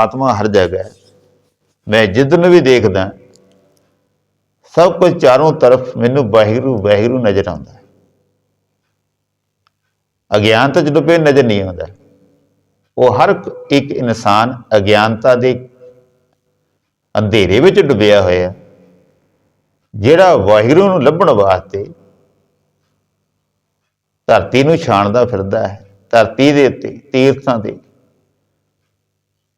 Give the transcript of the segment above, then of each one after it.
ਆਤਮਾ ਹਰ ਜਗ੍ਹਾ ਹੈ। ਮੈਂ ਜਿੱਦ ਵੀ ਦੇਖਦਾ, ਸਭ ਕੁਝ ਚਾਰੋਂ ਤਰਫ ਮੈਨੂੰ ਵਾਹਿਗੁਰੂ ਵਾਹਿਗੁਰੂ ਨਜ਼ਰ ਆਉਂਦਾ ਹੈ। ਅਗਿਆਨ ਜਦੋਂ ਪੇ ਨਜ਼ਰ ਨਹੀਂ ਆਉਂਦਾ, ਉਹ ਹਰ ਇੱਕ ਇਨਸਾਨ ਅਗਿਆਨਤਾ ਦੇ ਅੰਧੇਰੇ ਵਿੱਚ ਡੁੱਬਿਆ ਹੋਇਆ ਜਿਹੜਾ ਵਾਹਿਗੁਰੂ ਨੂੰ ਲੱਭਣ ਵਾਸਤੇ ਧਰਤੀ ਨੂੰ ਛਾਣਦਾ ਫਿਰਦਾ ਹੈ। ਧਰਤੀ ਦੇ ਉੱਤੇ, ਤੀਰਥਾਂ ਦੇ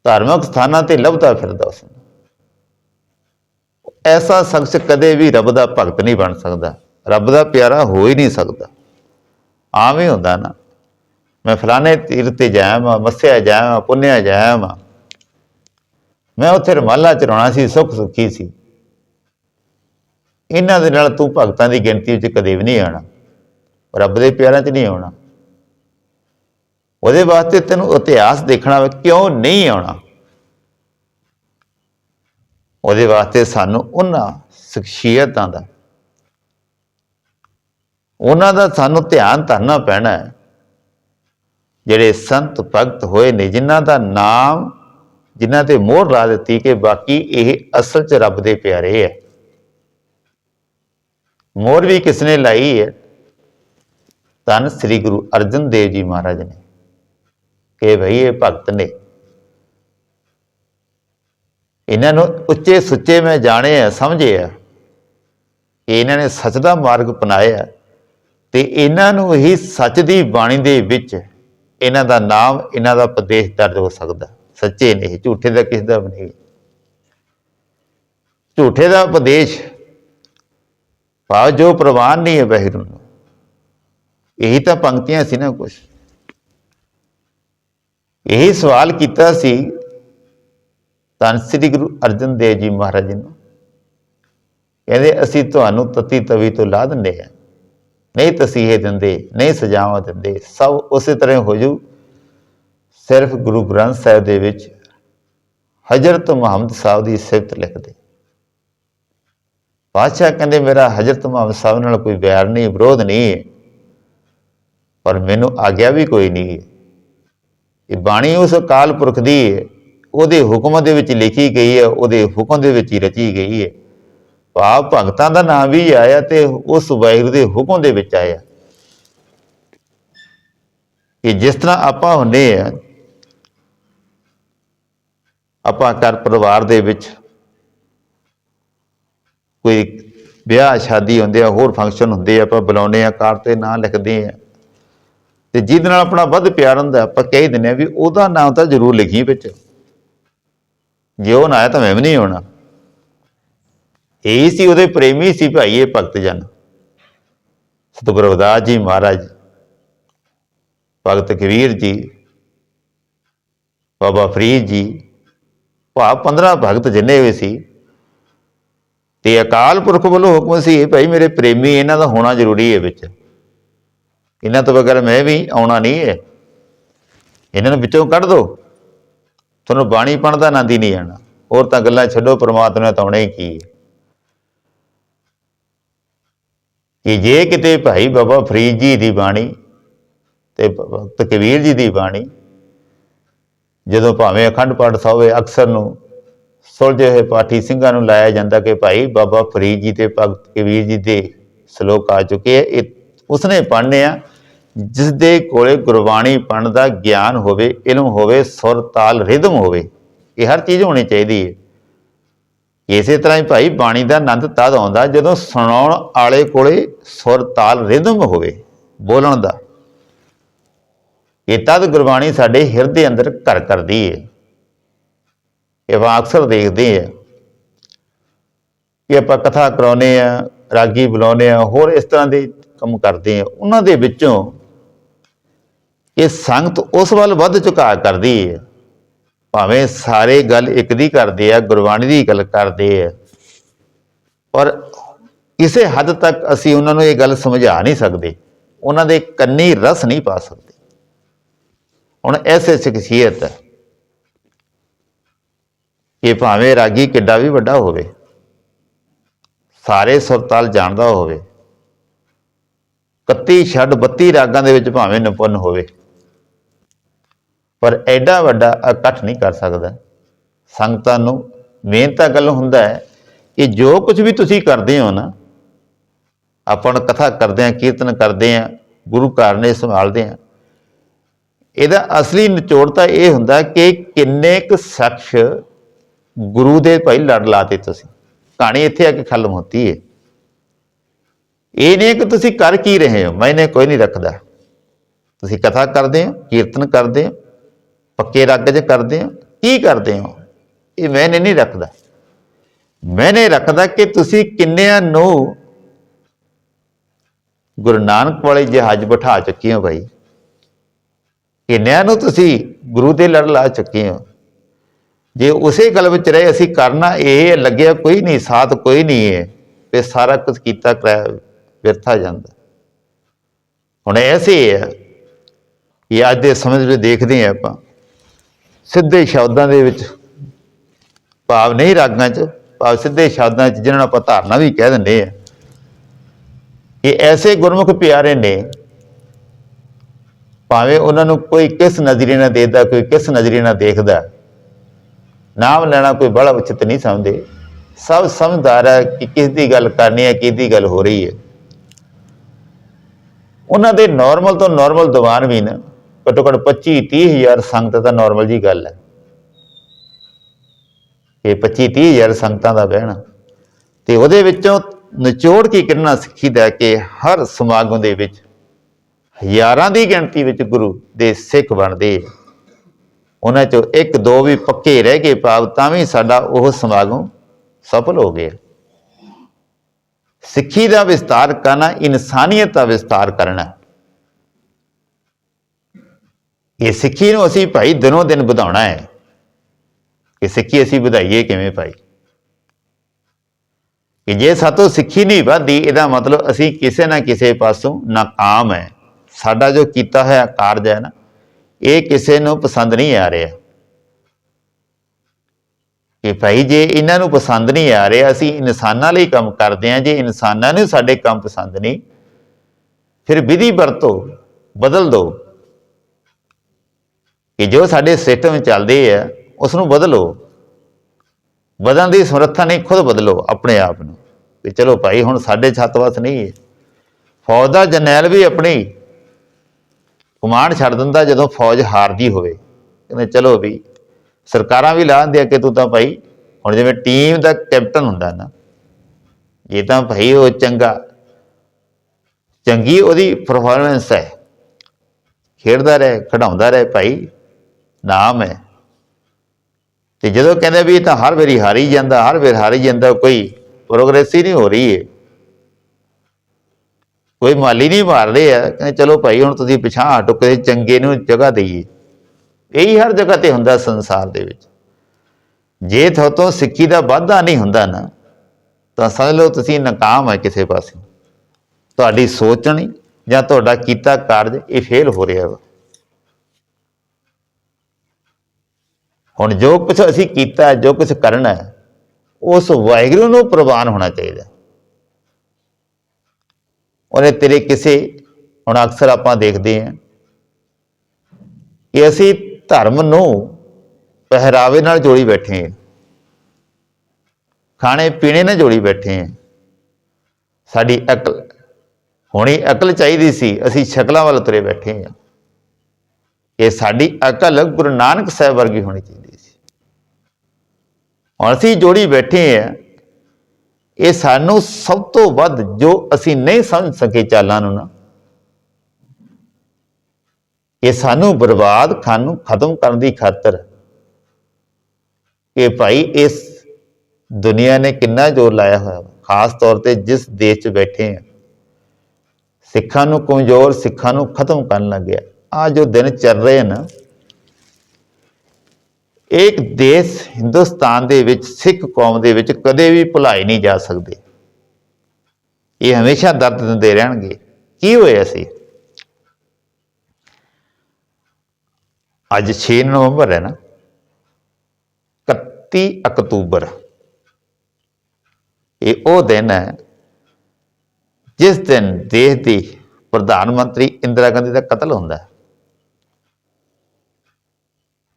ਧਾਰਮਿਕ ਸਥਾਨਾਂ ਤੇ ਲੱਭਦਾ ਫਿਰਦਾ ਉਸ ਨੂੰ। ਐਸਾ ਸ਼ਖਸ ਕਦੇ ਵੀ ਰੱਬ ਦਾ ਭਗਤ ਨਹੀਂ ਬਣ ਸਕਦਾ। ਰੱਬ ਦਾ ਪਿਆਰਾ ਹੋ ਹੀ ਨਹੀਂ ਸਕਦਾ। ਆਮ ਹੀ ਹੁੰਦਾ ਨਾ। ਮੈਂ ਫਲਾਣੇ ਤੀਰ ਤੇ ਜਾਇਆ ਮੱਸਿਆ ਜਾਇਆ ਪੁੰਨਿਆ ਜਾਇਆ ਮੈਂ ਮੈਂ ਉੱਥੇ ਰਮਾਲਾ ਚਰਾਉਣਾ ਸੀ, ਸੁੱਖ ਸੁਖੀ ਸੀ। ਇਹਨਾਂ ਦੇ ਨਾਲ ਤੂੰ ਭਗਤਾਂ ਦੀ ਗਿਣਤੀ ਵਿੱਚ ਕਦੇ ਵੀ ਨਹੀਂ ਆਣਾ ਰੱਬ ਦੇ ਪਿਆਰਾਂ 'ਚ ਨਹੀਂ ਆਉਣਾ। ਉਹਦੇ ਵਾਸਤੇ ਤੈਨੂੰ ਇਤਿਹਾਸ ਦੇਖਣਾ ਵਾ, ਕਿਉਂ ਨਹੀਂ ਆਉਣਾ? ਉਹਦੇ ਵਾਸਤੇ ਸਾਨੂੰ ਉਹਨਾਂ ਸ਼ਖਸੀਅਤਾਂ ਦਾ, ਉਹਨਾਂ ਦਾ ਸਾਨੂੰ ਧਿਆਨ ਧਰਨਾ ਪੈਣਾ ਹੈ। ਜਿਹੜੇ ਸੰਤ ਭਗਤ ਹੋਏ ਨੇ, ਜਿਨ੍ਹਾਂ ਦਾ ਨਾਮ, ਜਿਨ੍ਹਾਂ ਤੇ ਮੋਹਰ ਲਾ ਦਿੱਤੀ ਕਿ ਬਾਕੀ ਇਹ ਅਸਲ 'ਚ ਰੱਬ ਦੇ ਪਿਆਰੇ ਹੈ। ਮੋਹਰ ਵੀ ਕਿਸਨੇ ਲਾਈ ਹੈ? ਧੰਨ ਸ੍ਰੀ ਗੁਰੂ ਅਰਜਨ ਦੇਵ ਜੀ ਮਹਾਰਾਜ ਨੇ। ਕਿ ਭਈ ਇਹ ਭਗਤ ਨੇ। ਇਹਨਾਂ ਨੂੰ ਉੱਚੇ ਸੁੱਚੇ ਮੈਂ ਜਾਣੇ ਆ, ਸਮਝੇ ਆ। ਕਿ ਇਹਨਾਂ ਨੇ ਸੱਚ ਦਾ ਮਾਰਗ ਅਪਣਾਇਆ ਤੇ ਇਹਨਾਂ ਨੂੰ ਹੀ ਸੱਚ ਦੀ ਬਾਣੀ ਦੇ ਵਿੱਚ ਇਹਨਾਂ ਦਾ ਨਾਮ, ਇਹਨਾਂ ਦਾ ਉਪਦੇਸ਼ ਦਰਜ ਹੋ ਸਕਦਾ। ਸੱਚੇ ਨੇ ਝੂਠੇ ਦਾ ਕਿਸੇ ਦਾ ਵੀ ਨਹੀਂ। ਝੂਠੇ ਦਾ ਉਪਦੇਸ਼ ਭਾਵ ਜੋ ਪ੍ਰਵਾਨ ਨਹੀਂ ਹੈ ਬਹਿਰੂ ਨੂੰ। ਇਹੀ ਤਾਂ ਪੰਕਤੀਆਂ ਸੀ ਨਾ ਕੁਛ। ਇਹੀ ਸਵਾਲ ਕੀਤਾ ਸੀ ਧੰਨ ਸ੍ਰੀ ਗੁਰੂ ਅਰਜਨ ਦੇਵ ਜੀ ਮਹਾਰਾਜ ਜੀ ਨੂੰ। ਕਹਿੰਦੇ, ਅਸੀਂ ਤੁਹਾਨੂੰ ਤਤੀ ਤਵੀ ਤੋਂ ਲਾ ਦਿੰਦੇ ਆ ਨਹੀਂ ਤਸੀਹੇ ਦਿੰਦੇ, ਨਹੀਂ ਸਜ਼ਾਵਾਂ ਦਿੰਦੇ, ਸਭ ਉਸੇ ਤਰ੍ਹਾਂ ਹੋ ਜੂ ਸਿਰਫ ਗੁਰੂ ਗ੍ਰੰਥ ਸਾਹਿਬ ਦੇ ਵਿੱਚ ਹਜ਼ਰਤ ਮੁਹੰਮਦ ਸਾਹਿਬ ਦੀ ਸਿਫਤ ਲਿਖਦੇ। ਬਾਦਸ਼ਾਹ ਕਹਿੰਦੇ, ਮੇਰਾ ਹਜ਼ਰਤ ਮੁਹੰਮਦ ਸਾਹਿਬ ਨਾਲ ਕੋਈ ਵੈਰ ਨਹੀਂ, ਵਿਰੋਧ ਨਹੀਂ ਹੈ। ਪਰ ਮੈਨੂੰ ਆਗਿਆ ਵੀ ਕੋਈ ਨਹੀਂ ਹੈ। ਇਹ ਬਾਣੀ ਉਸ ਅਕਾਲ ਪੁਰਖ ਦੀ ਹੈ, ਉਹਦੇ ਹੁਕਮ ਦੇ ਵਿੱਚ ਲਿਖੀ ਗਈ ਹੈ, ਉਹਦੇ ਹੁਕਮ ਦੇ ਵਿੱਚ ਹੀ ਰਚੀ ਗਈ ਹੈ। ਭਾਵ ਭਗਤਾਂ ਦਾ ਨਾਮ ਵੀ ਆਇਆ ਤੇ ਉਸ ਵਾਹਿਗੁਰੂ ਦੇ ਹੁਕਮ ਦੇ ਵਿੱਚ ਆਇਆ। ਕਿ ਜਿਸ ਤਰ੍ਹਾਂ ਆਪਾਂ ਹੁੰਦੇ ਆ, ਆਪਾਂ ਘਰ ਪਰਿਵਾਰ ਦੇ ਵਿੱਚ ਕੋਈ ਵਿਆਹ ਸ਼ਾਦੀ ਹੁੰਦੇ ਆ, ਹੋਰ ਫੰਕਸ਼ਨ ਹੁੰਦੇ ਆ, ਆਪਾਂ ਬੁਲਾਉਂਦੇ ਆ, ਕਾਰ ਤੇ ਨਾਂ ਲਿਖਦੇ ਆ ਤੇ ਜਿਹਦੇ ਨਾਲ ਆਪਣਾ ਵੱਧ ਪਿਆਰ ਹੁੰਦਾ, ਆਪਾਂ ਕਹਿ ਦਿੰਦੇ ਆ ਵੀ ਉਹਦਾ ਨਾਮ ਤਾਂ ਜ਼ਰੂਰ ਲਿਖੀ ਵਿੱਚ। ਜੇ ਉਹ ਨਾ ਆਇਆ ਤਾਂ ਮੈਂ ਵੀ ਨਹੀਂ ਆਉਣਾ। ਇਹ ਸੀ ਉਹਦੇ ਪ੍ਰੇਮੀ ਸੀ ਭਾਈ ਇਹ ਭਗਤ ਜਨ। ਸਤਿਗੁਰੂ ਰਵਿਦਾਸ ਜੀ ਮਹਾਰਾਜ। ਭਗਤ ਕਬੀਰ ਜੀ, ਬਾਬਾ ਫਰੀਦ ਜੀ, ਭਾਵ 15 ਭਗਤ ਜਿੰਨੇ ਹੋਏ ਸੀ। ਤੇ ਅਕਾਲ ਪੁਰਖ ਵੱਲੋਂ ਹੁਕਮ ਸੀ ਭਾਈ ਮੇਰੇ ਪ੍ਰੇਮੀ ਇਹਨਾਂ ਦਾ ਹੋਣਾ ਜ਼ਰੂਰੀ ਹੈ ਵਿੱਚ। ਇਹਨਾਂ ਤੋਂ ਬਗੈਰ ਮੈਂ ਵੀ ਆਉਣਾ ਨਹੀਂ ਹੈ। ਇਹਨਾਂ ਨੂੰ ਵਿੱਚੋਂ ਕੱਢ ਦਿਓ ਤੁਹਾਨੂੰ ਬਾਣੀ ਪੜ੍ਹਨ ਦਾ ਆਨੰਦ ਹੀ ਨਹੀਂ ਆਣਾ ਹੋਰ ਤਾਂ ਗੱਲਾਂ ਛੱਡੋ, ਪ੍ਰਮਾਤਮਾ ਤਾਂ ਆਉਣਾ ਹੀ ਕੀ ਹੈ। ਕਿ ਜੇ ਕਿਤੇ ਭਾਈ ਬਾਬਾ ਫਰੀਦ ਜੀ ਦੀ ਬਾਣੀ ਤੇ ਭਗਤ ਕਬੀਰ ਜੀ ਦੀ ਬਾਣੀ ਜਦੋਂ ਭਾਵੇਂ ਅਖੰਡ ਪਾਠ ਸਾਹਿਬ ਹੋਵੇ ਅਕਸਰ ਨੂੰ ਸੁਲਝੇ ਹੋਏ ਪਾਠੀ ਸਿੰਘਾਂ ਨੂੰ ਲਾਇਆ ਜਾਂਦਾ ਕਿ ਭਾਈ ਬਾਬਾ ਫਰੀਦ ਜੀ ਤੇ ਭਗਤ ਕਬੀਰ ਜੀ ਦੇ ਸ਼ਲੋਕ ਆ ਚੁੱਕੇ ਆ ਇਹ ਉਸਨੇ ਪੜ੍ਹਨੇ ਆ। ਜਿਸ ਦੇ ਕੋਲੇ ਗੁਰਬਾਣੀ ਪੜ੍ਹਨ ਦਾ ਗਿਆਨ ਹੋਵੇ, ਇਲਮ ਹੋਵੇ, ਸੁਰ, ਤਾਲ ਰਿਦਮ ਹੋਵੇ, ਇਹ ਹਰ ਚੀਜ਼ ਹੋਣੀ ਚਾਹੀਦੀ ਹੈ। ਇਸੇ ਤਰ੍ਹਾਂ ਹੀ ਭਾਈ ਬਾਣੀ ਦਾ ਆਨੰਦ ਤਦ ਆਉਂਦਾ ਜਦੋਂ ਸੁਣਾਉਣ ਵਾਲੇ ਕੋਲੇ ਸੁਰ, ਤਾਲ ਰਿਦਮ ਹੋਵੇ ਬੋਲਣ ਦਾ। ਇਹ ਤਦ ਗੁਰਬਾਣੀ ਸਾਡੇ ਹਿਰਦੇ ਅੰਦਰ ਘਰ ਕਰਦੀ ਹੈ। ਇਹ ਆਪਾਂ ਅਕਸਰ ਦੇਖਦੇ ਆ ਕਿ ਆਪਾਂ ਕਥਾ ਕਰਾਉਨੇ ਆ ਰਾਗੀ ਬੁਲਾਉਨੇ ਆ ਹੋਰ ਇਸ ਤਰ੍ਹਾਂ ਦੇ ਕੰਮ ਕਰਦੇ ਆ ਉਹਨਾਂ ਦੇ ਵਿੱਚੋਂ ਇਹ ਸੰਗਤ ਉਸ ਵੱਲ ਵੱਧ ਝੁਕਾਅ ਕਰਦੀ ਹੈ। ਭਾਵੇਂ ਸਾਰੇ ਗੱਲ ਇੱਕ ਦੀ ਕਰਦੇ ਆ, ਗੁਰਬਾਣੀ ਦੀ ਗੱਲ ਕਰਦੇ ਆ, ਪਰ ਕਿਸੇ ਹੱਦ ਤੱਕ ਅਸੀਂ ਉਹਨਾਂ ਨੂੰ ਇਹ ਗੱਲ ਸਮਝਾ ਨਹੀਂ ਸਕਦੇ। ਉਹਨਾਂ ਦੇ ਕੰਨੀ ਰਸ ਨਹੀਂ ਪਾ ਸਕਦੇ। ਹੁਣ ਐਸੇ ਸ਼ਖਸੀਅਤ ਹੈ ਇਹ ਭਾਵੇਂ ਰਾਗੀ ਕਿੱਡਾ ਵੀ ਵੱਡਾ ਹੋਵੇ, ਸਾਰੇ ਸੁਰਤਾਲ ਜਾਣਦਾ ਹੋਵੇ 31 ਛੱਡ 32 ਰਾਗਾਂ ਦੇ ਵਿੱਚ ਭਾਵੇਂ ਨਿਪੁੰਨ ਹੋਵੇ ਪਰ ਐਡਾ ਵੱਡਾ ਇਕੱਠ ਨਹੀਂ ਕਰ ਸਕਦਾ। ਸੰਗਤਾਂ ਨੂੰ ਮੇਨ ਤਾਂ ਗੱਲ ਹੁੰਦਾ ਹੈ ਕਿ ਜੋ ਕੁਝ ਵੀ ਤੁਸੀਂ ਕਰਦੇ ਹੋ ਨਾ, ਆਪਾਂ ਕਥਾ ਕਰਦੇ ਆ ਕੀਰਤਨ ਕਰਦੇ ਆ ਗੁਰੂ ਘਰ ਨੇ ਸੰਭਾਲਦੇ ਆ ਇਹਦਾ ਅਸਲੀ ਨਿਚੋੜ ਤਾਂ ਇਹ ਹੁੰਦਾ ਕਿ ਕਿੰਨੇ ਕੁ ਸ਼ਖਸ ਗੁਰੂ ਦੇ ਭਾਈ ਲੜ ਲਾਤੇ ਤੁਸੀਂ। ਕਹਾਣੀ ਇੱਥੇ ਆ ਕੇ ਖਲਮ ਹੁੰਦੀ ਹੈ ਇਹ ਨਹੀਂ ਕਿ ਤੁਸੀਂ ਕਰ ਕੀ ਰਹੇ ਹੋ ਮੈਨੇ ਕੋਈ ਨਹੀਂ ਰੱਖਦਾ। ਤੁਸੀਂ ਕਥਾ ਕਰਦੇ ਹੋ, ਕੀਰਤਨ ਕਰਦੇ ਹੋ ਪੱਕੇ ਰੱਗ 'ਚ ਕਰਦੇ ਹੋ, ਕੀ ਕਰਦੇ ਹੋ? ਇਹ ਮੈਨੇ ਨਹੀਂ ਰੱਖਦਾ। ਮੈਨੇ ਰੱਖਦਾ ਕਿ ਤੁਸੀਂ ਕਿੰਨਿਆਂ ਨੂੰ ਗੁਰੂ ਨਾਨਕ ਵਾਲੇ ਜਹਾਜ਼ ਬਿਠਾ ਚੁੱਕੇ ਹੋ ਭਾਈ ਕਿੰਨਿਆਂ ਨੂੰ ਤੁਸੀਂ ਗੁਰੂ ਦੇ ਲੜ ਲਾ ਚੁੱਕੇ ਹੋ। ਜੇ ਉਸੇ ਗੱਲ ਵਿੱਚ ਰਹੇ ਅਸੀਂ ਕਰਨਾ ਇਹ ਲੱਗਿਆ ਕੋਈ ਨਹੀਂ, ਸਾਥ ਕੋਈ ਨਹੀਂ ਹੈ, ਤੇ ਸਾਰਾ ਕੁਝ ਕੀਤਾ ਕਰਾਇਆ ਵਿਰਥਾ ਜਾਂਦਾ। ਹੁਣ ਐਸੇ ਹੈ ਕਿ ਅੱਜ ਦੇ ਸਮੇਂ ਵਿੱਚ ਦੇਖਦੇ ਹਾਂ ਆਪਾਂ। ਸਿੱਧੇ ਸ਼ਬਦਾਂ ਦੇ ਵਿੱਚ। ਭਾਵ ਨਹੀਂ ਰਾਗਾਂ 'ਚ, ਭਾਵ ਸਿੱਧੇ ਸ਼ਬਦਾਂ 'ਚ ਜਿਹਨਾਂ ਨੂੰ ਆਪਾਂ ਧਾਰਨਾ ਵੀ ਕਹਿ ਦਿੰਦੇ ਆ। ਇਹ ਐਸੇ ਗੁਰਮੁਖ ਪਿਆਰੇ ਨੇ, ਭਾਵੇਂ ਉਹਨਾਂ ਨੂੰ ਕੋਈ ਕਿਸ ਨਜ਼ਰੀਏ ਨਾਲ ਦੇਖਦਾ, ਕੋਈ ਕਿਸ ਨਜ਼ਰੀਏ ਨਾਲ ਦੇਖਦਾ। ਨਾਮ ਲੈਣਾ ਕੋਈ ਬੜਾ ਉਚਿਤ ਨਹੀਂ ਸਮਝਦੇ। ਸਭ ਸਮਝਦਾਰ ਹੈ ਕਿ ਕਿਸ ਦੀ ਗੱਲ ਕਰਨੀ ਹੈ, ਕਿਸ ਦੀ ਗੱਲ ਹੋ ਰਹੀ ਹੈ। ਉਹਨਾਂ ਦੇ ਨਾਰਮਲ ਤੋਂ ਨਾਰਮਲ ਦੀਵਾਨ ਵੀ ਨਾ। ਘੱਟੋ ਘੱਟ 25 30 ਹਜ਼ਾਰ ਸੰਗਤ ਤਾਂ ਨਾਰਮਲ ਜੀ ਗੱਲ ਹੈ। ਕਿ 25 30 ਹਜ਼ਾਰ ਸੰਗਤਾਂ ਦਾ ਬਹਿਣਾ ਤੇ ਉਹਦੇ ਵਿੱਚੋਂ ਨਿਚੋੜ ਕੀ ਕਿੰਨਾ ਸਿੱਖੀਦਾ ਕਿ ਹਰ ਸਮਾਗਮ ਦੇ ਵਿੱਚ ਹਜ਼ਾਰਾਂ ਦੀ ਗਿਣਤੀ ਵਿੱਚ ਗੁਰੂ ਦੇ ਸਿੱਖ ਬਣਦੇ ਆ। ਉਹਨਾਂ ਚੋਂ ਇੱਕ ਦੋ ਵੀ ਪੱਕੇ ਰਹਿ ਗਏ ਪਾਵ ਤਾਂ ਵੀ ਸਾਡਾ ਉਹ ਸਮਾਗਮ ਸਫਲ ਹੋ ਗਿਆ। ਸਿੱਖੀ ਦਾ ਵਿਸਤਾਰ ਕਰਨਾ, ਇਨਸਾਨੀਅਤ ਦਾ ਵਿਸਤਾਰ ਕਰਨਾ। ਇਹ ਸਿੱਖੀ ਨੂੰ ਅਸੀਂ ਭਾਈ ਦਿਨੋਂ ਦਿਨ ਵਧਾਉਣਾ ਹੈ। ਕਿ ਸਿੱਖੀ ਅਸੀਂ ਵਧਾਈਏ ਕਿਵੇਂ ਭਾਈ? ਕਿ ਜੇ ਸਾਤੋਂ ਸਿੱਖੀ ਨਹੀਂ ਵਧਦੀ, ਇਹਦਾ ਮਤਲਬ ਅਸੀਂ ਕਿਸੇ ਨਾ ਕਿਸੇ ਪਾਸੋਂ ਨਾਕਾਮ ਹੈ। ਸਾਡਾ ਜੋ ਕੀਤਾ ਹੋਇਆ ਕਾਰਜ ਹੈ ਨਾ, ਇਹ ਕਿਸੇ ਨੂੰ ਪਸੰਦ ਨਹੀਂ ਆ ਰਿਹਾ। ਕਿ ਭਾਈ ਜੇ ਇਹਨਾਂ ਨੂੰ ਪਸੰਦ ਨਹੀਂ ਆ ਰਿਹਾ, ਅਸੀਂ ਇਨਸਾਨਾਂ ਲਈ ਕੰਮ ਕਰਦੇ ਹਾਂ। ਜੇ ਇਨਸਾਨਾਂ ਨੂੰ ਸਾਡੇ ਕੰਮ ਪਸੰਦ ਨਹੀਂ, ਫਿਰ ਵਿਧੀ ਵਰਤੋ, ਬਦਲ ਦਿਓ। ਕਿ ਜੋ ਸਾਡੇ ਸਿਸਟਮ ਚੱਲਦੇ ਆ ਉਸ ਨੂੰ ਬਦਲੋ। ਬਦਲਣ ਦੀ ਸਮਰੱਥਾ ਨਹੀਂ, ਖੁਦ ਬਦਲੋ ਆਪਣੇ ਆਪ ਨੂੰ। ਵੀ ਚਲੋ ਭਾਈ, ਹੁਣ ਸਾਡੇ ਛੱਤ ਵਸ ਨਹੀਂ ਹੈ। ਫੌਜ ਦਾ ਜਰਨੈਲ ਵੀ ਆਪਣੀ ਕਮਾਂਡ ਛੱਡ ਦਿੰਦਾ ਜਦੋਂ ਫੌਜ ਹਾਰਦੀ ਹੋਵੇ। ਕਹਿੰਦੇ, ਚਲੋ ਵੀ, ਸਰਕਾਰਾਂ ਵੀ ਲਾ ਦਿੰਦੀਆਂ ਕਿ ਤੂੰ ਤਾਂ ਭਾਈ, ਹੁਣ ਜਿਵੇਂ ਟੀਮ ਦਾ ਕੈਪਟਨ ਹੁੰਦਾ ਨਾ, ਜੇ ਤਾਂ ਭਾਈ ਉਹ ਚੰਗਾ, ਚੰਗੀ ਉਹਦੀ ਪਰਫਾਰਮੈਂਸ ਹੈ। ਖੇਡਦਾ ਰਹੇ ਖੜਾਉਂਦਾ ਰਹੇ ਭਾਈ। ਨਾਮ ਹੈ। ਤੇ ਜਦੋਂ ਕਹਿੰਦੇ ਵੀ ਇਹ ਤਾਂ ਹਰ ਵਾਰੀ ਹਾਰੀ ਜਾਂਦਾ, ਹਰ ਵਾਰ ਹਾਰੀ ਜਾਂਦਾ, ਕੋਈ ਪ੍ਰੋਗਰੈਸ ਹੀ ਨਹੀਂ ਹੋ ਰਹੀ ਹੈ। ਕੋਈ ਮਾਲੀ ਨਹੀਂ ਮਾਰ ਰਹੇ ਆ, ਕਹਿੰਦੇ ਚਲੋ ਭਾਈ, ਹੁਣ ਤੁਸੀਂ ਪਿਛਾਂ ਹਟੋ, ਕਿਸੇ ਚੰਗੇ ਨੂੰ ਜਗ੍ਹਾ ਦਈਏ। ਇਹੀ ਹਰ ਜਗ੍ਹਾ ਤੇ ਹੁੰਦਾ ਸੰਸਾਰ ਦੇ ਵਿੱਚ। ਜੇ ਤੁਹਾਤੋਂ ਸਿੱਖੀ ਦਾ ਵਾਧਾ ਨਹੀਂ ਹੁੰਦਾ ਨਾ, ਤਾਂ ਸਮਝ ਲਓ ਤੁਸੀਂ ਨਾਕਾਮ ਹੈ ਕਿਸੇ ਪਾਸੇ। ਤੁਹਾਡੀ ਸੋਚਣੀ ਜਾਂ ਤੁਹਾਡਾ ਕੀਤਾ ਕਾਰਜ, ਇਹ ਫੇਲ ਹੋ ਰਿਹਾ ਵਾ। ਹੁਣ ਜੋ ਕੁਝ ਅਸੀਂ ਕੀਤਾ, ਜੋ ਕੁਝ ਕਰਨਾ, ਉਸ ਵਾਹਿਗੁਰੂ ਨੂੰ ਪ੍ਰਵਾਨ ਹੋਣਾ ਚਾਹੀਦਾ। ਉਹਨੇ ਤੇਰੇ ਕਿਸੇ, ਹੁਣ ਅਕਸਰ ਆਪਾਂ ਦੇਖਦੇ ਹਾਂ ਕਿ ਅਸੀਂ ਧਰਮ ਨੂੰ ਪਹਿਰਾਵੇ ਨਾਲ ਜੋੜੀ ਬੈਠੇ ਹਾਂ। ਖਾਣੇ ਪੀਣੇ ਨਾਲ ਜੋੜੀ ਬੈਠੇ ਹਾਂ। ਸਾਡੀ ਅਕਲ, ਹੋਣੀ ਅਕਲ ਚਾਹੀਦੀ ਸੀ, ਅਸੀਂ ਸ਼ਕਲਾਂ ਵੱਲ ਤੁਰੇ ਬੈਠੇ ਹਾਂ। ਇਹ ਸਾਡੀ ਅਕਲ ਗੁਰੂ ਨਾਨਕ ਸਾਹਿਬ ਵਰਗੀ ਹੋਣੀ ਚਾਹੀਦੀ। ਹੁਣ ਅਸੀਂ ਜੋੜੀ ਬੈਠੇ ਹਾਂ ਇਹ ਸਾਨੂੰ ਸਭ ਤੋਂ ਵੱਧ ਜੋ ਅਸੀਂ ਨਹੀਂ ਸਮਝ ਸਕੇ ਚਾਲਾਂ ਨੂੰ ਨਾ, ਇਹ ਸਾਨੂੰ ਬਰਬਾਦ ਖਾਨ ਨੂੰ ਖਤਮ ਕਰਨ ਦੀ ਖਾਤਰ ਇਹ ਭਾਈ ਇਸ ਦੁਨੀਆ ਨੇ ਕਿੰਨਾ ਜ਼ੋਰ ਲਾਇਆ ਹੋਇਆ ਵਾ। ਖਾਸ ਤੌਰ ਤੇ ਜਿਸ ਦੇਸ਼ 'ਚ ਬੈਠੇ ਆ ਸਿੱਖਾਂ ਨੂੰ ਕਮਜ਼ੋਰ ਸਿੱਖਾਂ ਨੂੰ ਖਤਮ ਕਰਨ ਲੱਗਿਆ ਆ ਜੋ ਦਿਨ ਚੱਲ ਰਹੇ ਨਾ ਇੱਕ ਦੇਸ਼ ਹਿੰਦੁਸਤਾਨ ਦੇ ਵਿੱਚ, ਸਿੱਖ ਕੌਮ ਦੇ ਵਿੱਚ ਕਦੇ ਵੀ ਭੁਲਾਏ ਨਹੀਂ ਜਾ ਸਕਦੇ। ਇਹ ਹਮੇਸ਼ਾ ਦਰਦ ਦਿੰਦੇ ਰਹਿਣਗੇ। ਕੀ ਹੋਇਆ ਸੀ? ਅੱਜ 6 ਨਵੰਬਰ ਹੈ ਨਾ? 31 ਅਕਤੂਬਰ। ਇਹ ਉਹ ਦਿਨ ਹੈ ਜਿਸ ਦਿਨ ਦੇਸ਼ ਦੀ ਪ੍ਰਧਾਨ ਮੰਤਰੀ ਇੰਦਰਾ ਗਾਂਧੀ ਦਾ ਕਤਲ ਹੁੰਦਾ ਹੈ।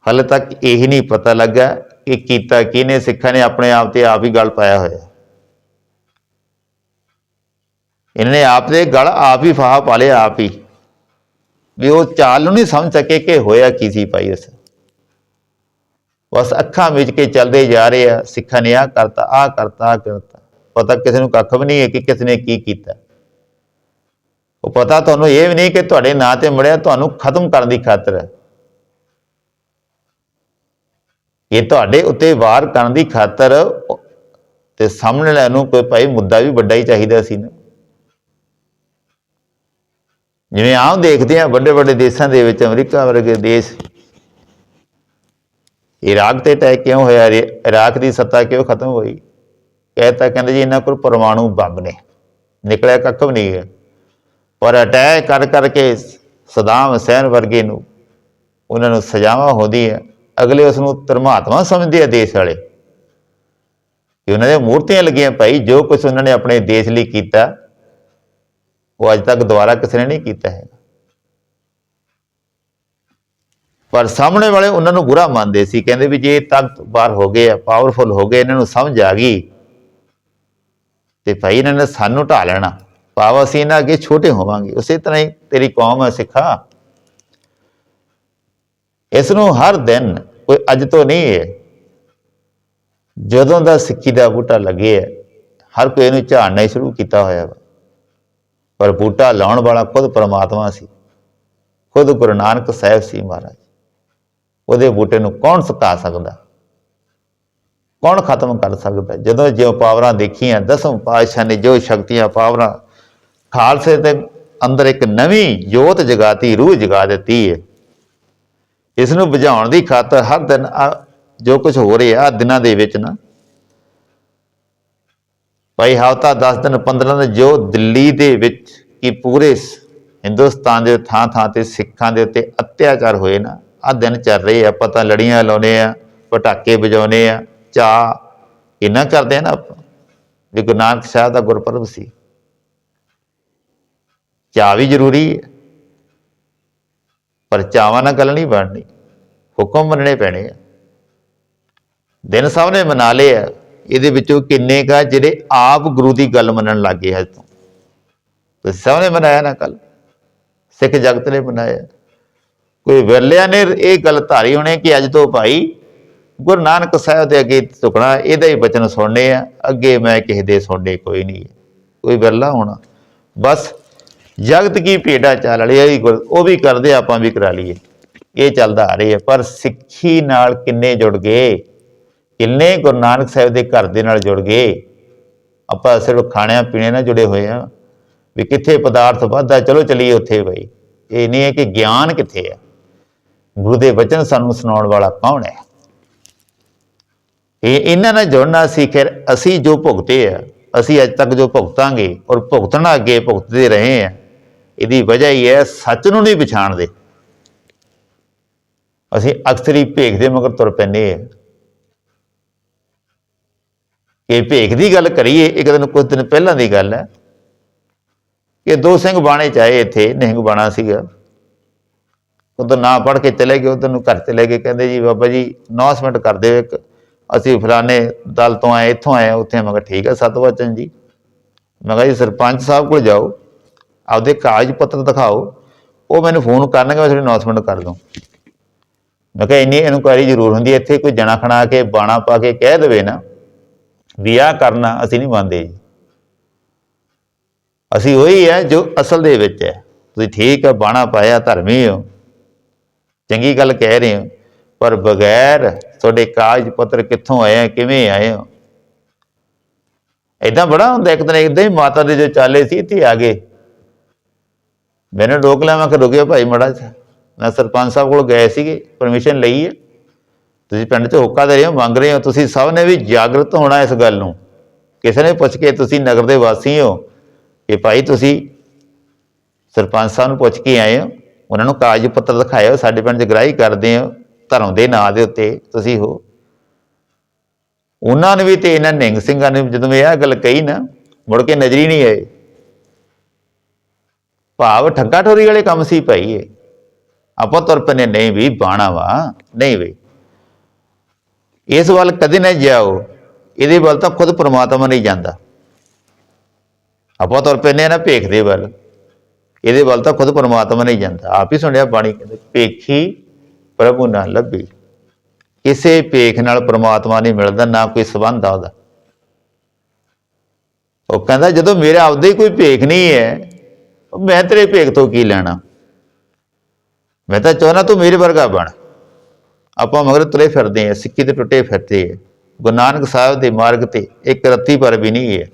ਹਾਲੇ ਤੱਕ ਇਹ ਨਹੀਂ ਪਤਾ ਲੱਗਾ ਕਿ ਕੀਤਾ ਕਿਹਨੇ, ਸਿੱਖਾਂ ਨੇ ਆਪਣੇ ਆਪ ਤੇ ਆਪ ਹੀ ਗਲ ਪਾਇਆ ਹੋਇਆ। ਇਹਨਾਂ ਨੇ ਆਪ ਦੇ ਗਲ ਆਪ ਹੀ ਫਾਹਾ ਪਾ ਲਿਆ, ਆਪ ਹੀ। ਵੀ ਉਹ ਚਾਲ ਨੂੰ ਨਹੀਂ ਸਮਝ ਸਕੇ ਕਿ ਹੋਇਆ ਕੀ ਸੀ ਭਾਈ ਉਸ। ਬਸ ਅੱਖਾਂ ਵਿੱਚ ਕੇ ਚੱਲਦੇ ਜਾ ਰਹੇ ਆ, ਸਿੱਖਾਂ ਨੇ ਆ ਕਰਤਾ ਆ ਕਰਤਾ ਆ ਕਰਤਾ ਪਤਾ ਕਿਸੇ ਨੂੰ ਕੱਖ ਵੀ ਨਹੀਂ ਹੈ ਕਿ ਕਿਸ ਨੇ ਕੀ ਕੀਤਾ। ਉਹ ਪਤਾ ਤੁਹਾਨੂੰ ਇਹ ਵੀ ਨਹੀਂ ਕਿ ਤੁਹਾਡੇ ਨਾਂ ਤੇ ਮੁੜਿਆ, ਤੁਹਾਨੂੰ ਖਤਮ ਕਰਨ ਦੀ ਖਾਤਰ ਹੈ। ਇਹ ਤੁਹਾਡੇ ਉੱਤੇ ਵਾਰ ਕਰਨ ਦੀ ਖਾਤਰ ਤੇ ਸਾਹਮਣੇ ਵਾਲਿਆਂ ਨੂੰ ਕੋਈ ਭਾਈ ਮੁੱਦਾ ਵੀ ਵੱਡਾ ਹੀ ਚਾਹੀਦਾ ਸੀ ਨਾ। ਜਿਵੇਂ ਆਮ ਦੇਖਦੇ ਆ ਵੱਡੇ ਵੱਡੇ ਦੇਸ਼ਾਂ ਦੇ ਵਿੱਚ, ਅਮਰੀਕਾ ਵਰਗੇ ਦੇਸ਼। ਇਰਾਕ ਤੇ ਅਟੈਕ ਕਿਉਂ ਹੋਇਆ? ਇਰਾਕ ਦੀ ਸੱਤਾ ਕਿਉਂ ਖਤਮ ਹੋਈ? ਕਹਿਤਾ ਕਹਿੰਦੇ ਜੀ ਇਹਨਾਂ ਕੋਲ ਪਰਮਾਣੂ ਬੰਬ ਨੇ। ਨਿਕਲਿਆ ਕੱਖ ਵੀ ਨਹੀਂ ਹੈ ਪਰ ਅਟੈਕ ਕਰ ਕਰਕੇ ਸਦਾਮ ਹੁਸੈਨ ਵਰਗੇ ਨੂੰ, ਉਹਨਾਂ ਨੂੰ ਸਜ਼ਾਵਾਂ ਹੁੰਦੀ ਹੈ ਅਗਲੇ ਉਸ ਨੂੰ ਧਰਮਾਤਮਾ ਸਮਝਦੇ ਆ ਦੇਸ਼ ਵਾਲੇ। ਕਿ ਉਹਨਾਂ ਦੀਆਂ ਮੂਰਤੀਆਂ ਲੱਗੀਆਂ ਭਾਈ, ਜੋ ਕੁਝ ਉਹਨਾਂ ਨੇ ਆਪਣੇ ਦੇਸ਼ ਲਈ ਕੀਤਾ, ਉਹ ਅੱਜ ਤੱਕ ਦੁਬਾਰਾ ਕਿਸੇ ਨੇ ਨਹੀਂ ਕੀਤਾ ਹੈ ਪਰ ਸਾਹਮਣੇ ਵਾਲੇ ਉਹਨਾਂ ਨੂੰ ਬੁਰਾ ਮੰਨਦੇ ਸੀ, ਕਹਿੰਦੇ ਵੀ ਜੇ ਇਹ ਤਾਕਤਵਰ ਹੋ ਗਏ ਆ ਪਾਵਰਫੁਲ ਹੋ ਗਏ, ਇਹਨਾਂ ਨੂੰ ਸਮਝ ਆ ਗਈ, ਤੇ ਭਾਈ ਇਹਨਾਂ ਨੇ ਸਾਨੂੰ ਢਾ ਲੈਣਾ। ਭਾਵ ਅਸੀਂ ਇਹਨਾਂ ਅੱਗੇ ਛੋਟੇ ਹੋਵਾਂਗੇ। ਉਸੇ ਤਰ੍ਹਾਂ ਹੀ ਤੇਰੀ ਕੌਮ ਹੈ ਸਿੱਖਾ। ਇਸ ਨੂੰ ਹਰ ਦਿਨ ਕੋਈ ਅੱਜ ਤੋਂ ਨਹੀਂ ਹੈ। ਜਦੋਂ ਦਾ ਸਿੱਖੀ ਦਾ ਬੂਟਾ ਲੱਗੇ ਹੈ, ਹਰ ਕੋਈ ਇਹਨੂੰ ਝਾੜਨਾ ਹੀ ਸ਼ੁਰੂ ਕੀਤਾ ਹੋਇਆ ਵਾ। ਪਰ ਬੂਟਾ ਲਾਉਣ ਵਾਲਾ ਖੁਦ ਪਰਮਾਤਮਾ ਸੀ, ਖੁਦ ਗੁਰੂ ਨਾਨਕ ਸਾਹਿਬ ਸੀ ਮਹਾਰਾਜ। ਉਹਦੇ ਬੂਟੇ ਨੂੰ ਕੌਣ ਸੁਕਾ ਸਕਦਾ? ਕੌਣ ਖਤਮ ਕਰ ਸਕਦਾ? ਜਦੋਂ ਜਿਉ ਪਾਵਰਾਂ ਦੇਖੀਆਂ ਦਸਮ ਪਾਤਸ਼ਾਹ ਨੇ ਜੋ ਸ਼ਕਤੀਆਂ ਪਾਵਰਾਂ, ਖਾਲਸੇ ਦੇ ਅੰਦਰ ਇੱਕ ਨਵੀਂ ਜੋਤ ਜਗਾਤੀ, ਰੂਹ ਜਗਾ ਦਿੱਤੀ ਹੈ। ਇਸ ਨੂੰ ਬੁਝਾਉਣ ਦੀ ਖਾਤਰ ਹਰ ਦਿਨ ਆਹ ਜੋ ਕੁਝ ਹੋ ਰਿਹਾ, ਆਹ ਦਿਨਾਂ ਦੇ ਵਿੱਚ ਨਾ। ਭਾਈ ਹਫ਼ਤਾ 10 ਦਿਨ 15 ਦਿਨ ਜੋ ਦਿੱਲੀ ਦੇ ਵਿੱਚ ਕੀ ਪੂਰੇ ਹਿੰਦੁਸਤਾਨ ਦੇ ਥਾਂ ਥਾਂ ਤੇ ਸਿੱਖਾਂ ਦੇ ਉੱਤੇ ਅਤਿਆਚਾਰ ਹੋਏ ਨਾ ਆ ਦਿਨ ਚੱਲ ਰਹੇ ਆ ਪਤਾ ਲੜੀਆਂ ਲਾਉਨੇ ਆ, ਪਟਾਕੇ ਵਜਾਉਨੇ ਆ ਚਾ ਇਹਨਾਂ ਕਰਦੇ ਆ ਨਾ ਆਪਾਂ, ਵੀ ਗੁਰੂ ਨਾਨਕ ਸਾਹਿਬ ਦਾ ਗੁਰਪੁਰਬ ਸੀ। ਚਾ ਵੀ ਜ਼ਰੂਰੀ ਹੈ। ਪਰ ਚਾਵਾਂ ਨਾਲ ਗੱਲ ਨਹੀਂ ਬਣਨੀ, ਹੁਕਮ ਮੰਨਣੇ ਪੈਣੇ ਆ। ਦਿਨ ਸਭ ਨੇ ਮਨਾ ਲਏ ਆ, ਇਹਦੇ ਵਿੱਚੋਂ ਕਿੰਨੇ ਕਾ ਜਿਹੜੇ ਆਪ ਗੁਰੂ ਦੀ ਗੱਲ ਮੰਨਣ ਲੱਗੇ ਅੱਜ ਤੋਂ ਤੁਸੀਂ ਸਭ ਨੇ ਮਨਾਇਆ ਨਾ ਕੱਲ ਸਿੱਖ ਜਗਤ ਨੇ ਮਨਾਇਆ। ਕੋਈ ਵਿਰਲਿਆਂ ਨੇ ਇਹ ਗੱਲ ਧਾਰੀ ਹੋਣੇ ਕਿ ਅੱਜ ਤੋਂ ਭਾਈ ਗੁਰੂ ਨਾਨਕ ਸਾਹਿਬ ਦੇ ਅੱਗੇ ਝੁਕਣਾ, ਇਹਦਾ ਹੀ ਬਚਨ ਸੁਣਨੇ ਆ, ਅੱਗੇ ਮੈਂ ਕਿਸੇ ਦੇ ਸੁਣਨੇ ਕੋਈ ਨਹੀਂ। ਕੋਈ ਵਿਰਲਾ ਹੋਣਾ। ਬਸ ਜਗਤ ਕੀ ਭੇਡਾ ਚੱਲ ਰਹੀ ਹੈ ਉਹ ਵੀ ਕਰਦੇ ਆਪਾਂ ਵੀ ਕਰਾ ਲਈਏ। ਇਹ ਚੱਲਦਾ ਆ ਰਹੀ। ਹੈ ਪਰ ਸਿੱਖੀ ਨਾਲ ਕਿੰਨੇ ਜੁੜ ਗਏ? ਕਿੰਨੇ ਗੁਰੂ ਨਾਨਕ ਸਾਹਿਬ ਦੇ ਘਰ ਦੇ ਨਾਲ ਜੁੜ ਗਏ? ਆਪਾਂ ਸਿਰਫ ਖਾਣਿਆਂ ਪੀਣੇ ਨਾਲ ਜੁੜੇ ਹੋਏ ਆ। ਵੀ ਕਿੱਥੇ ਪਦਾਰਥ ਵੱਧਦਾ, ਚਲੋ ਚਲੀਏ ਉੱਥੇ ਬਈ। ਇਹ ਨਹੀਂ ਹੈ ਕਿ ਗਿਆਨ ਕਿੱਥੇ ਆ। ਗੁਰੂ ਦੇ ਵਚਨ ਸਾਨੂੰ ਸੁਣਾਉਣ ਵਾਲਾ ਕੌਣ ਹੈ? ਇਹ ਇਹਨਾਂ ਨਾਲ ਜੁੜਨਾ ਸੀ, ਖੈਰ ਅਸੀਂ ਜੋ ਭੁਗਤੇ ਆ, ਅਸੀਂ ਅੱਜ ਤੱਕ ਜੋ ਭੁਗਤਾਂਗੇ ਔਰ ਭੁਗਤਣਾ ਅੱਗੇ ਭੁਗਤਦੇ ਰਹੇ ਆ। ਇਹਦੀ ਵਜ੍ਹਾ ਹੀ ਹੈ ਸੱਚ ਨੂੰ ਨਹੀਂ ਪਛਾਣਦੇ। ਅਸੀਂ ਅਕਸਰ ਹੀ ਭੇਖ ਦੇ ਮਗਰ ਤੁਰ ਪੈਂਦੇ ਆ ਕਿ ਭੇਖ ਦੀ ਗੱਲ ਕਰੀਏ ਇੱਕ ਦਿਨ ਕੁਝ ਦਿਨ ਪਹਿਲਾਂ ਦੀ ਗੱਲ ਹੈ ਕਿ ਦੋ ਸਿੰਘ ਬਾਣੇ ਚਾਏ ਇੱਥੇ ਨਿਹੰਗ ਬਾਣਾ ਸੀਗਾ। ਉਦੋਂ ਨਾ ਪੜ ਕੇ ਚਲੇ ਗਏ ਉਧਰ ਨੂੰ ਘਰ ਚਲੇ ਗਏ। ਕਹਿੰਦੇ ਜੀ ਬਾਬਾ ਜੀ ਅਨਾਉਂਸਮੈਂਟ ਕਰ ਦਿਓ ਇੱਕ। ਅਸੀਂ ਫਲਾਣੇ ਦਲ ਤੋਂ ਆਏ ਇੱਥੋਂ ਆਏ ਹਾਂ, ਉੱਥੇ। ਮੈਂ ਕਿਹਾ ਠੀਕ ਹੈ ਸਤਵਚਨ ਜੀ। ਮੈਂ ਕਿਹਾ ਜੀ ਸਰਪੰਚ ਸਾਹਿਬ ਕੋਲ ਜਾਓ। ਆਪਦੇ ਕਾਗਜ਼ ਪੱਤਰ ਦਿਖਾਓ, ਉਹ ਮੈਨੂੰ ਫੋਨ ਕਰਨਗੇ, ਮੈਂ ਤੁਹਾਡੀ ਅਨਾਉਂਸਮੈਂਟ ਕਰ ਦੂੰ। ਮੈਂ ਕਿਹਾ ਇੰਨੀ ਇਨਕੁਆਇਰੀ ਜ਼ਰੂਰ ਹੁੰਦੀ ਹੈ, ਇੱਥੇ ਕੋਈ ਜਣਾ ਖਣਾ ਕੇ, ਬਾਣਾ ਪਾ ਕੇ ਕਹਿ ਦੇਵੇ ਨਾ, ਵੀ ਆਹ ਕਰਨਾ ਅਸੀਂ ਨਹੀਂ ਮੰਨਦੇ ਜੀ। ਅਸੀਂ ਉਹੀ ਹੈ ਜੋ ਅਸਲ ਦੇ ਵਿੱਚ ਹੈ। ਤੁਸੀਂ ਠੀਕ ਹੈ, ਬਾਣਾ ਪਾਇਆ, ਧਰਮੀ ਹੋ। ਚੰਗੀ ਗੱਲ ਕਹਿ ਰਹੇ ਹੋ, ਪਰ ਬਗੈਰ ਤੁਹਾਡੇ ਕਾਗਜ਼ ਪੱਤਰ ਕਿੱਥੋਂ ਆਏ ਕਿਵੇਂ ਆਏ ਹੋ? ਇਦਾਂ ਬੜਾ ਹੁੰਦਾ, ਇੱਕ ਦਿਨ ਇਦਾਂ ਹੀ ਮਾਤਾ ਦੇ ਜੋ ਚਾਲੇ ਸੀ, ਇੱਥੇ ਆ ਗਏ। ਮੈਨੂੰ ਰੋਕ ਲਿਆ ਮੈਂ ਕਿ ਰੁਕਿਓ ਭਾਈ ਮੜਾ ਮੈਂ ਸਰਪੰਚ ਸਾਹਿਬ ਕੋਲ ਗਏ ਸੀਗੇ ਪਰਮਿਸ਼ਨ ਲਈ ਹੈ ਤੁਸੀਂ ਪਿੰਡ 'ਚ ਹੋਕਾ ਦੇ ਰਹੇ ਹੋ ਮੰਗ ਰਹੇ ਹੋ ਤੁਸੀਂ ਸਭ ਨੇ ਵੀ ਜਾਗਰਤ ਹੋਣਾ ਇਸ ਗੱਲ ਨੂੰ ਕਿਸੇ ਨੇ ਪੁੱਛ ਕੇ ਤੁਸੀਂ ਨਗਰ ਦੇ ਵਾਸੀ ਹੋ ਕਿ ਭਾਈ ਤੁਸੀਂ ਸਰਪੰਚ ਸਾਹਿਬ ਨੂੰ ਪੁੱਛ ਕੇ ਆਏ ਹੋ ਉਹਨਾਂ ਨੂੰ ਕਾਗਜ਼ ਪੱਤਰ ਦਿਖਾਇਓ ਸਾਡੇ ਪਿੰਡ 'ਚ ਗ੍ਰਾਹੀ ਕਰਦੇ ਹੋ ਧਰਮ ਦੇ ਨਾਂ ਦੇ ਉੱਤੇ ਤੁਸੀਂ ਹੋ ਉਹਨਾਂ ਨੇ ਵੀ ਤੇ ਇਹਨਾਂ ਨਿੰਗ ਸਿੰਘਾਂ ਨੇ ਜਦੋਂ ਇਹ ਗੱਲ ਕਹੀ ਨਾ ਮੁੜ ਕੇ ਨਜ਼ਰੀ ਨਹੀਂ ਆਏ ਭਾਵ ਠੱਗਾ ਠੋਰੀ ਵਾਲੇ ਕੰਮ ਸੀ ਭਾਈ ਇਹ। ਆਪਾਂ ਤੁਰ ਪੈਨੇ ਨਹੀਂ ਵੀ ਬਾਣਾ ਵਾ, ਨਹੀਂ ਵੀ। ਇਸ ਵੱਲ ਕਦੇ ਨਾ ਜਾਓ, ਇਹਦੇ ਵੱਲ ਤਾਂ ਖੁਦ ਪ੍ਰਮਾਤਮਾ ਨਹੀਂ ਜਾਂਦਾ। ਆਪਾਂ ਤੁਰ ਪੈਂਦੇ ਆ ਨਾ ਭੇਖ ਦੇ ਵੱਲ, ਇਹਦੇ ਵੱਲ ਤਾਂ ਖੁਦ ਪ੍ਰਮਾਤਮਾ ਨਹੀਂ ਜਾਂਦਾ। ਆਪ ਹੀ ਸੁਣਿਆ ਬਾਣੀ ਕਹਿੰਦੇ, ਭੇਖੀ ਪ੍ਰਭੂ ਨਾ ਲੱਭੀ। ਕਿਸੇ ਭੇਖ ਨਾਲ ਪ੍ਰਮਾਤਮਾ ਨਹੀਂ ਮਿਲਦਾ, ਨਾ ਕੋਈ ਸੰਬੰਧ ਆ ਉਹਦਾ। ਉਹ ਕਹਿੰਦਾ, ਜਦੋਂ ਮੇਰੇ ਆਪਦੇ ਹੀ ਕੋਈ ਭੇਖ ਨਹੀਂ ਹੈ ਮੈਂ ਤੇਰੇ ਭੇਖ ਤੋਂ ਕੀ ਲੈਣਾ? ਮੈਂ ਤਾਂ ਚਾਹੁੰਦਾ ਤੂੰ ਮੇਰੇ ਵਰਗਾ ਬਣ। ਆਪਾਂ ਮਗਰ ਤੁਰੇ ਫਿਰਦੇ ਆ ਸਿੱਕੀ ਤੇ ਟੁੱਟੇ ਫਿਰਦੇ ਆ ਗੁਰੂ ਨਾਨਕ ਸਾਹਿਬ ਦੇ ਮਾਰਗ ਤੇ ਇੱਕ ਰੱਤੀ ਪਰ ਵੀ ਨਹੀਂ ਹੈ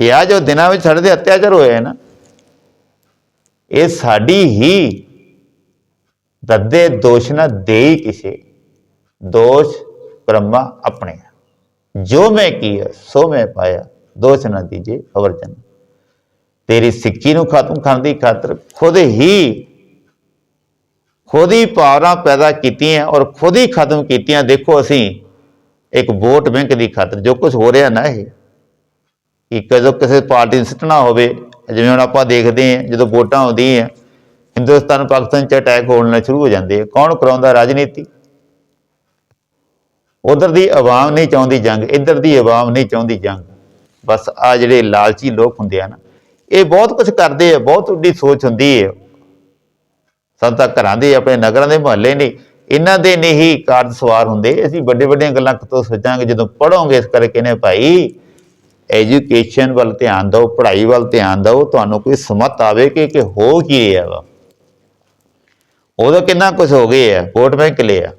ਇਹ ਆ ਜੋ ਦਿਨਾਂ ਵਿੱਚ ਸਾਡੇ ਤੇ ਅਤਿਆਚਾਰ ਹੋਇਆ ਹੈ ਨਾ। ਇਹ ਸਾਡੀ ਹੀ ਦੱਦੇ ਦੋਸ਼ ਨਾ ਦੇਈ ਕਿਸੇ। ਦੋਸ਼ ਬ੍ਰਹਮਾ ਆਪਣੇ ਜੋ ਮੈਂ ਕੀਆ, ਸੋ ਮੈਂ ਪਾਇਆ। ਦੋਸ਼ ਨਾ ਦੀਜੇ ਅਵਰਜਨ ਤੇਰੀ ਸਿੱਖੀ ਨੂੰ ਖਤਮ ਕਰਨ ਦੀ ਖਾਤਰ ਖੁਦ ਹੀ ਖੁਦ ਹੀ ਪਾਵਰਾਂ ਪੈਦਾ ਕੀਤੀਆਂ ਔਰ ਖੁਦ ਹੀ ਖਤਮ ਕੀਤੀਆਂ। ਦੇਖੋ ਅਸੀਂ ਇੱਕ ਵੋਟ ਬੈਂਕ ਦੀ ਖਾਤਰ, ਜੋ ਕੁਝ ਹੋ ਰਿਹਾ ਨਾ ਇਹ, ਕਿ ਕਦੋਂ ਕਿਸੇ ਪਾਰਟੀ ਨੂੰ ਸਿੱਟਣਾ ਹੋਵੇ, ਜਿਵੇਂ ਹੁਣ ਆਪਾਂ ਦੇਖਦੇ ਹਾਂ, ਜਦੋਂ ਵੋਟਾਂ ਆਉਂਦੀਆਂ, ਹਿੰਦੁਸਤਾਨ ਪਾਕਿਸਤਾਨ ਚ ਅਟੈਕ ਹੋਣ ਸ਼ੁਰੂ ਹੋ ਜਾਂਦੇ ਆ। ਕੌਣ ਕਰਾਉਂਦਾ ਰਾਜਨੀਤੀ? ਉਧਰ ਦੀ ਆਵਾਮ ਨਹੀਂ ਚਾਹੁੰਦੀ ਜੰਗ, ਇੱਧਰ ਦੀ ਆਵਾਮ ਨਹੀਂ ਚਾਹੁੰਦੀ ਜੰਗ। ਬਸ ਆ ਜਿਹੜੇ ਲਾਲਚੀ ਲੋਕ ਹੁੰਦੇ ਆ ਨਾ ਇਹ ਬਹੁਤ ਕੁਝ ਕਰਦੇ ਆ, ਬਹੁਤ ਵੱਡੀ ਸੋਚ ਹੁੰਦੀ ਹੈ ਸਾਨੂੰ ਤਾਂ ਘਰਾਂ ਦੇ, ਆਪਣੇ ਨਗਰਾਂ ਦੇ ਮੁਹੱਲੇ ਨਹੀਂ, ਇਹਨਾਂ ਦੇ ਨਹੀਂ ਕਾਰਜ ਸਵਾਰ ਹੁੰਦੇ। ਅਸੀਂ ਵੱਡੇ ਵੱਡੀਆਂ ਗੱਲਾਂ ਕਿਤੋਂ ਸੋਚਾਂਗੇ, ਜਦੋਂ ਪੜੋਗੇ ਇਸ ਕਰਕੇ ਨੇ ਭਾਈ। ਐਜੂਕੇਸ਼ਨ ਵੱਲ ਧਿਆਨ ਦਿਓ, ਪੜ੍ਹਾਈ ਵੱਲ ਧਿਆਨ ਦਿਓ, ਤੁਹਾਨੂੰ ਕੋਈ ਸਮਤ ਆਵੇ ਕਿ ਕਿ ਹੋ ਕੀ ਰਿਹਾ ਵਾ। ਉਦੋਂ ਕਿੰਨਾ ਕੁਝ ਹੋ ਗਿਆ ਹੈ ਕੋਟ ਬੈਂਕ ਲਿਆ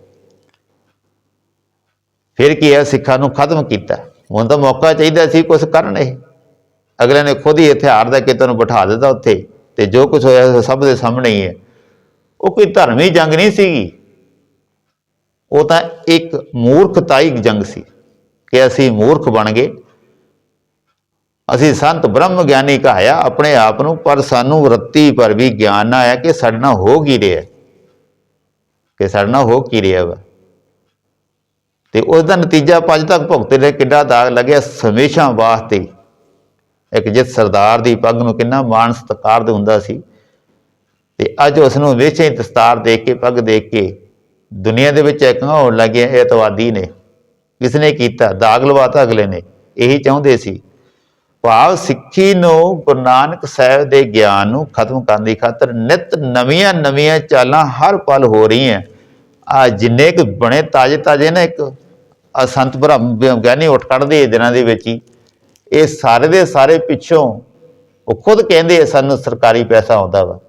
ਫਿਰ ਕੀ ਹੈ ਸਿੱਖਾਂ ਨੂੰ ਖਤਮ ਕੀਤਾ। ਹੁਣ ਤਾਂ ਮੌਕਾ ਚਾਹੀਦਾ ਸੀ ਕੁਝ ਕਰਨ ਇਹ। ਅਗਲੇ ਨੇ ਖੁਦ ਹੀ ਹਥਿਆਰ ਦਾ ਕੇ ਤੁਹਾਨੂੰ ਬਿਠਾ ਦਿੱਤਾ ਉੱਥੇ ਤੇ ਜੋ ਕੁਝ ਹੋਇਆ ਸਭ ਦੇ ਸਾਹਮਣੇ ਹੀ ਹੈ। ਉਹ ਕੋਈ ਧਰਮੀ ਜੰਗ ਨਹੀਂ ਸੀਗੀ। ਉਹ ਤਾਂ ਇੱਕ ਮੂਰਖਤਾਈ ਜੰਗ ਸੀ ਕਿ ਅਸੀਂ ਮੂਰਖ ਬਣ ਗਏ। ਅਸੀਂ ਸੰਤ ਬ੍ਰਹਮ ਗਿਆਨੀ ਕਹਾਇਆ ਆਪਣੇ ਆਪ ਨੂੰ, ਪਰ ਸਾਨੂੰ ਰੱਤੀ ਪਰ ਵੀ ਗਿਆਨ ਨਾ ਆਇਆ ਕਿ ਸਾਡੇ ਨਾਲ ਹੋ ਕੀ ਰਿਹਾ ਕਿ ਸਾਡੇ ਨਾਲ ਹੋ ਕੀ ਰਿਹਾ ਵਾ। ਤੇ ਉਸ ਦਾ ਨਤੀਜਾ ਪੰਜ ਤੱਕ ਭੁਗਤੇ ਨੇ ਕਿੱਡਾ ਦਾਗ ਲੱਗਿਆ। ਹਮੇਸ਼ਾ ਵਾਸਤੇ ਇੱਕ ਜਿੱਤ ਸਰਦਾਰ ਦੀ ਪੱਗ ਨੂੰ ਕਿੰਨਾ ਮਾਣ ਸਤਿਕਾਰ ਦੇ ਹੁੰਦਾ ਸੀ। ਤੇ ਅੱਜ ਉਸ ਨੂੰ ਵੇਚੇ ਹੀ ਦਸਤਾਰ ਦੇਖ ਕੇ ਪੱਗ ਦੇਖ ਕੇ ਦੁਨੀਆ ਦੇ ਵਿੱਚ ਇੱਕ ਹੋਣ ਲੱਗਿਆ ਇਹ ਅਤਵਾਦੀ ਨੇ। ਕਿਸ ਨੇ ਕੀਤਾ, ਦਾਗ ਲਵਾਤਾ ਅਗਲੇ ਨੇ। ਇਹੀ ਚਾਹੁੰਦੇ ਸੀ। ਭਾਵ ਸਿੱਖੀ ਨੂੰ ਗੁਰੂ ਨਾਨਕ ਸਾਹਿਬ ਦੇ ਗਿਆਨ ਨੂੰ ਖਤਮ ਕਰਨ ਦੀ ਖਾਤਰ ਨਿਤ ਨਵੀਆਂ ਨਵੀਆਂ ਚਾਲਾਂ ਹਰ ਪਲ ਹੋ ਰਹੀਆਂ। ਆ ਜਿੰਨੇ ਕੁ ਬਣੇ ਤਾਜੇ ਤਾਜੇ ਨਾ ਇੱਕ ਆਹ ਸੰਤ ਬ੍ਰਹਮ ਗਿਆਨੀ ਉੱਠ ਕੱਢਦੇ ਇਹ ਦਿਨਾਂ ਦੇ ਵਿੱਚ ਹੀ। ਇਹ ਸਾਰੇ ਦੇ ਸਾਰੇ ਪਿੱਛੋਂ ਉਹ ਖੁਦ ਕਹਿੰਦੇ ਸਾਨੂੰ ਸਰਕਾਰੀ ਪੈਸਾ ਆਉਂਦਾ ਵਾ।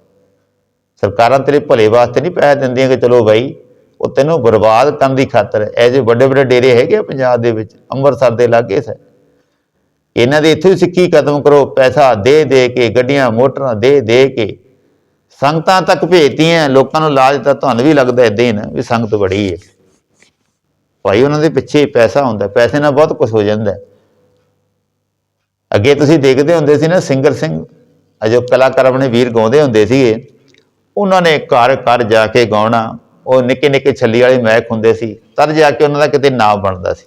ਸਰਕਾਰਾਂ ਤੇਰੇ ਭਲੇ ਵਾਸਤੇ ਨਹੀਂ ਪੈਸਾ ਦਿੰਦੀਆਂ ਕਿ ਚਲੋ ਭਾਈ ਉਹ ਤੈਨੂੰ ਬਰਬਾਦ ਕਰਨ ਦੀ ਖਾਤਰ ਇਹ ਜੇ ਵੱਡੇ ਵੱਡੇ ਡੇਰੇ ਹੈਗੇ ਆ ਪੰਜਾਬ ਦੇ ਵਿੱਚ, ਅੰਮ੍ਰਿਤਸਰ ਦੇ ਲਾਗੇ ਸੇ ਇਹਨਾਂ ਦੇ ਇੱਥੇ ਹੀ ਸਿੱਖੀ ਖਤਮ ਕਰੋ, ਪੈਸਾ ਦੇ ਦੇ ਕੇ, ਗੱਡੀਆਂ, ਮੋਟਰਾਂ ਦੇ ਦੇ ਕੇ। ਸੰਗਤਾਂ ਤੱਕ ਭੇਜਤੀਆਂ, ਲੋਕਾਂ ਨੂੰ ਲਾਜ ਤਾਂ ਤੁਹਾਨੂੰ ਵੀ ਲੱਗਦਾ ਏਦਾਂ ਹੀ ਨਾ ਵੀ ਸੰਗਤ ਬੜੀ ਹੈ। ਭਾਈ, ਉਹਨਾਂ ਦੇ ਪਿੱਛੇ ਪੈਸਾ ਹੁੰਦਾ, ਪੈਸੇ ਨਾਲ ਬਹੁਤ ਕੁਝ ਹੋ ਜਾਂਦਾ ਅੱਗੇ ਤੁਸੀਂ ਦੇਖਦੇ ਹੁੰਦੇ ਸੀ ਨਾ, ਸਿੰਗਰ ਸਿੰਘ ਅਜੋ ਕਲਾਕਾਰ ਆਪਣੇ ਵੀਰ ਗਾਉਂਦੇ ਹੁੰਦੇ ਸੀਗੇ, ਉਹਨਾਂ ਨੇ ਘਰ ਘਰ ਜਾ ਕੇ ਗਾਉਣਾ, ਉਹ ਨਿੱਕੇ ਨਿੱਕੇ ਛੱਲੀ ਵਾਲੇ ਮਹਿਕ ਹੁੰਦੇ ਸੀ, ਤਦ ਜਾ ਕੇ ਉਹਨਾਂ ਦਾ ਕਿਤੇ ਨਾਮ ਬਣਦਾ ਸੀ।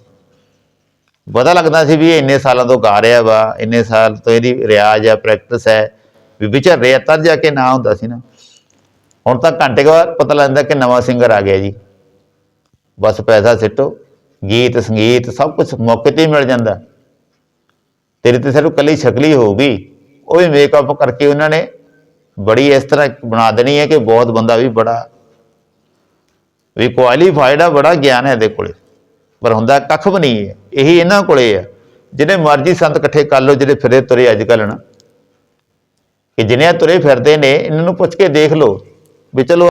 ਪਤਾ ਲੱਗਦਾ ਸੀ ਵੀ ਇਹ ਇੰਨੇ ਸਾਲਾਂ ਤੋਂ ਗਾ ਰਿਹਾ ਵਾ, ਇੰਨੇ ਸਾਲ ਤੋਂ ਇਹਦੀ ਰਿਆਜ਼ ਆ ਪ੍ਰੈਕਟਿਸ ਹੈ, ਵੀ ਵਿਚਰ ਰਿਹਾ, ਤਦ ਜਾ ਕੇ ਨਾਂ ਹੁੰਦਾ ਸੀ ਨਾ। ਹੁਣ ਤਾਂ ਘੰਟੇ ਕੁ ਬਾਅਦ ਪਤਾ ਲੱਗਦਾ ਕਿ ਨਵਾਂ ਸਿੰਗਰ ਆ ਗਿਆ ਜੀ। ਬਸ ਪੈਸਾ ਸਿੱਟੋ, ਗੀਤ, ਸੰਗੀਤ, ਸਭ ਕੁਝ ਮੌਕੇ ਤੇ ਹੀ ਮਿਲ ਜਾਂਦਾ। ਤੇਰੇ ਤੇ ਸਿਰਫ ਕੱਲੀ ਸ਼ਕਲੀ ਹੋਊਗੀ। ਉਹ ਵੀ ਮੇਕਅਪ ਕਰਕੇ ਉਹਨਾਂ ਨੇ ਬੜੀ ਇਸ ਤਰ੍ਹਾਂ ਬਣਾ ਦੇਣੀ ਹੈ ਕਿ ਬਹੁਤ ਬੰਦਾ ਵੀ ਬੜਾ ਵੀ ਕੁਆਲੀਫਾਈਡ ਆ, ਬੜਾ ਗਿਆਨ ਹੈ ਇਹਦੇ ਕੋਲੇ। ਪਰ ਹੁੰਦਾ ਕੱਖ ਵੀ ਨਹੀਂ ਹੈ। ਇਹੀ ਇਹਨਾਂ ਕੋਲੇ ਆ ਜਿਹਨੇ ਮਰਜ਼ੀ ਸੰਤ ਇਕੱਠੇ ਕਰ ਲਓ, ਜਿਹੜੇ ਫਿਰੇ ਤੁਰੇ ਅੱਜ ਕੱਲ੍ਹ ਨਾ ਕਿ ਜਿਹਨੇ ਤੁਰੇ ਫਿਰਦੇ ਨੇ, ਇਹਨਾਂ ਨੂੰ ਪੁੱਛ ਕੇ ਦੇਖ ਲਓ ਵੀ ਚਲੋ